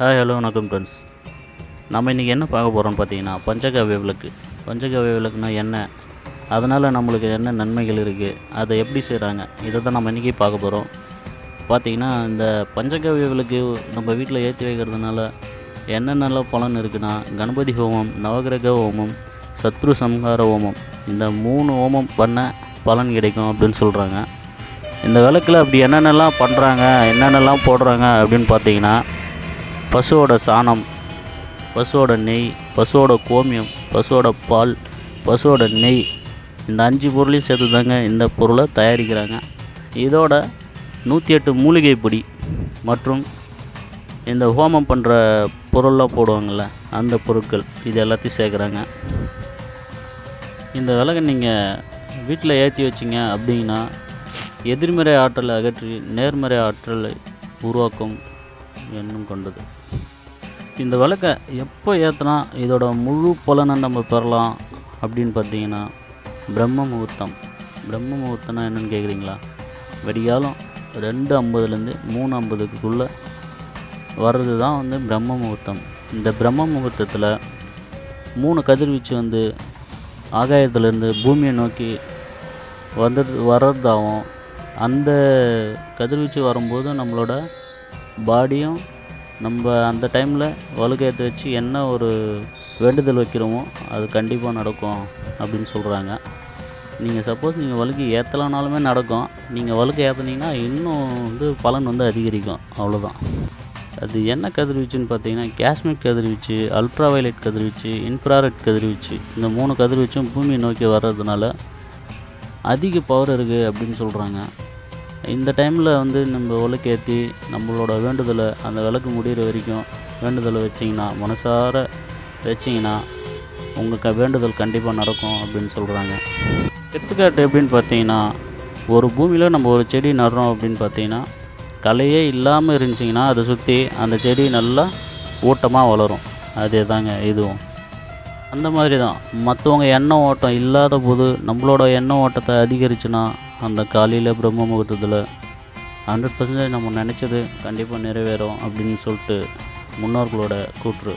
Hi hello வணக்கம் friends நம்ம இன்றைக்கி என்ன பார்க்க போகிறோம்னு பார்த்தீங்கன்னா பஞ்சகாவிய விளக்கு பஞ்சகாவிய விளக்குனா என்ன? அதனால் நம்மளுக்கு என்ன நன்மைகள் இருக்குது அதை எப்படி செய்கிறாங்க இதை தான் நம்ம இன்றைக்கி பார்க்க போகிறோம் பார்த்தீங்கன்னா இந்த பஞ்சகாவிய விளக்கு நம்ம வீட்டில் ஏற்றி வைக்கிறதுனால என்னென்னலாம் பலன் இருக்குன்னா கணபதி ஹோமம் நவகிரக ஹோமம் சத்ரு சம்ஹார ஹோமம் இந்த மூணு ஹோமம் பண்ண பலன் கிடைக்கும் அப்படின்னு சொல்கிறாங்க இந்த விளக்கில் அப்படி என்னென்னலாம் பண்ணுறாங்க என்னென்னலாம் போடுறாங்க அப்படின்னு பார்த்தீங்கன்னா பசுவோட சாணம் பசுவோட நெய் பசுவோட கோமியம் பசுவோட பால் பசுவோட நெய். இந்த அஞ்சு பொருளையும் சேர்த்து தாங்க இந்த பொருளை தயாரிக்கிறாங்க. இதோட நூற்றி எட்டு மூலிகை பொடி மற்றும் இந்த ஹோமம் பண்ணுற பொருள்லாம் போடுவாங்கள்ல அந்த பொருட்கள் இது எல்லாத்தையும் சேர்க்குறாங்க. இந்த விலகை நீங்கள் வீட்டில் ஏற்றி வச்சிங்க அப்படின்னா எதிர்மறை ஆற்றலை அகற்றி நேர்மறை ஆற்றலை உருவாக்கும் எண்ணம் கொண்டது. இந்த விளக்கை எப்போ ஏற்றினா இதோட முழு பலனை நம்ம பெறலாம் அப்படின்னு பார்த்தீங்கன்னா பிரம்ம முகூர்த்தம். பிரம்ம முகூர்த்தம்னா என்னென்னு கேட்குறீங்களா வெடிகாலம் ரெண்டு ஐம்பதுலேருந்து மூணு ஐம்பதுக்குள்ளே வர்றது தான் வந்து பிரம்ம முகூர்த்தம். இந்த பிரம்ம முகூர்த்தத்தில் மூணு கதிர்வீச்சு வந்து ஆகாயத்துலேருந்து பூமியை நோக்கி வந்து வர்றதாகவும் அந்த கதிர்வீச்சு வரும்போது நம்மளோட பாடியும் நம்ம அந்த டைமில் வலுக்கேற்ற வச்சு என்ன ஒரு வேண்டுதல் வைக்கிறோமோ அது கண்டிப்பாக நடக்கும் அப்படின்னு சொல்கிறாங்க நீங்கள் சப்போஸ் நீங்கள் வலுக்கு ஏற்றலனாலுமே நடக்கும். நீங்கள் வலுக்கு ஏற்றுனீங்கன்னா இன்னும் வந்து பலன் வந்து அதிகரிக்கும். அவ்வளோதான் அது என்ன கதிர்வீச்சுன்னு பார்த்தீங்கன்னா காஷ்மீர் கதிர்வீச்சு அல்ட்ரா வயலட் கதிர்வீச்சு இன்ஃப்ராரெட் கதிர்வீச்சு இந்த மூணு கதிர்வீச்சும் பூமியை நோக்கி வர்றதுனால அதிக பவர் இருக்குது அப்படின்னு சொல்கிறாங்க இந்த டைமில் வந்து நம்ம விளக்கேற்றி நம்மளோட வேண்டுதலை அந்த விளக்கு முடிகிற வரைக்கும் வேண்டுதலை வச்சிங்கன்னா மனசார வச்சிங்கன்னா உங்கள் க வேண்டுதல் கண்டிப்பாக நடக்கும் அப்படின்னு சொல்கிறாங்க எடுத்துக்காட்டு எப்படின்னு பார்த்தீங்கன்னா ஒரு பூமியில் நம்ம ஒரு செடி நடுறோம் அப்படின்னு பார்த்தீங்கன்னா களையே இல்லாமல் இருந்துச்சிங்கன்னா அதை சுற்றி அந்த செடி நல்லா ஊட்டமாக வளரும். அதே தாங்க இதுவும். அந்த மாதிரி தான் மற்றவங்க எண்ணம் ஓட்டம் இல்லாத போது நம்மளோட எண்ணெய் ஓட்டத்தை அதிகரிச்சுன்னா அந்த காலையில் பிரம்ம முகூர்த்தத்தில் ஹண்ட்ரட் பர்சன்டேஜ் நம்ம நினச்சது கண்டிப்பாக நிறைவேறும் அப்படின்னு சொல்லிட்டு முன்னோர்களோட கூற்று.